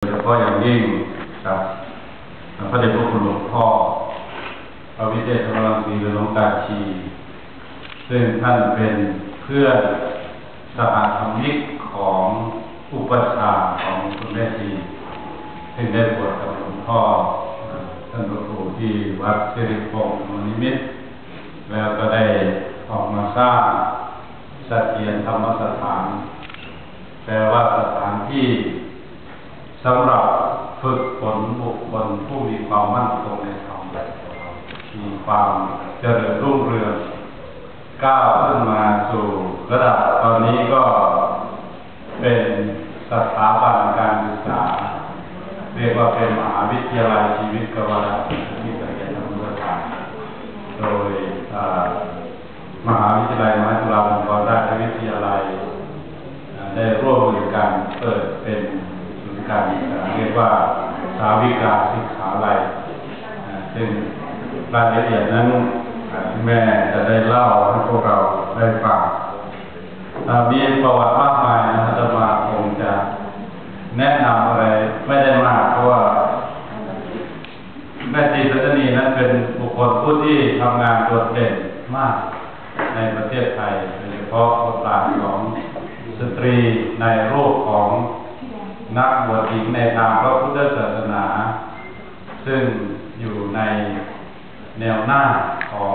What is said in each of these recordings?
โดยเฉพาะอย่างยิ่งกับพระเดชพระคุณหลวงพ่อพระวิเทศพระรังสีหรือหลวงตาชี ซึ่งท่านเป็นเพื่อนสหธรรมิกของอุปชาของคุณแม่ชีซึ่งได้บวชกับหลวงพ่อท่านพระครูที่วัดสิริพงศ์มนิมิตร แล้วก็ได้ออกมาสร้างสถียรธรรมสถานแปลว่าสถานที่ สำหรับฝึกฝนบุคคลผู้มีความมั่นคงในธรรมมีความเจริญรุ่งเรืองก้าวขึ้นมาสู่ระดับตอนนี้ก็เป็นสถาบันการศึกษา เรียกว่าเป็นมหาวิทยาลัยชีวิตกวาระที่เกิดจากธรรมศาสตร์โดยมหาวิทยาลัยมหาจุฬาลงกรณราชวิทยาลัย ได้ร่วมมือกันเปิดเป็น การเรียกว่าสาวิกาศึกษาลัยซึ่งรายละเอียดนั้นอ่แม่จะได้เล่าให้พวกเราได้ฟังมีประวัติมากมายนะอาตมาคงจะแนะนำอะไรไม่ได้มากเพราะว่าแม่ชีสัจนีนั้นเป็นบุคคลผู้ที่ทำงานโดดเด่นมากในประเทศไทยโดยเฉพาะบทบาทของสตรีในรูปของ นักบวชหญิงในทางพระพุทธศาสนา ซึ่งอยู่ในแนวหน้าของ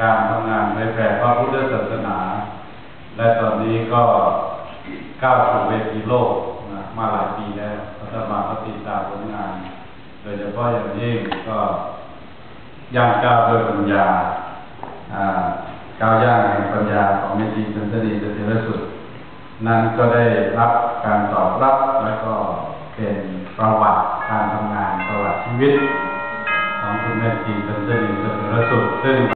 การทำงานเผยแผ่พระพุทธศาสนา และตอนนี้ก็ก้าวสู่เวทีโลกนะมาหลายปีแล้วอาตมาก็ติดตามผลงาน โดยเฉพาะอย่างยิ่งก็ย่างก้าวด้วยปัญญาอ่าก้าวย่างแห่งปัญญาของเมธีสันตดีเสถียรสุด นั้นก็ได้รับการตอบรับและก็เป็นประวัติการทำงานประวัติชีวิต ของคุณแม่ทีสันตดีเสถียรสุดซึ่ง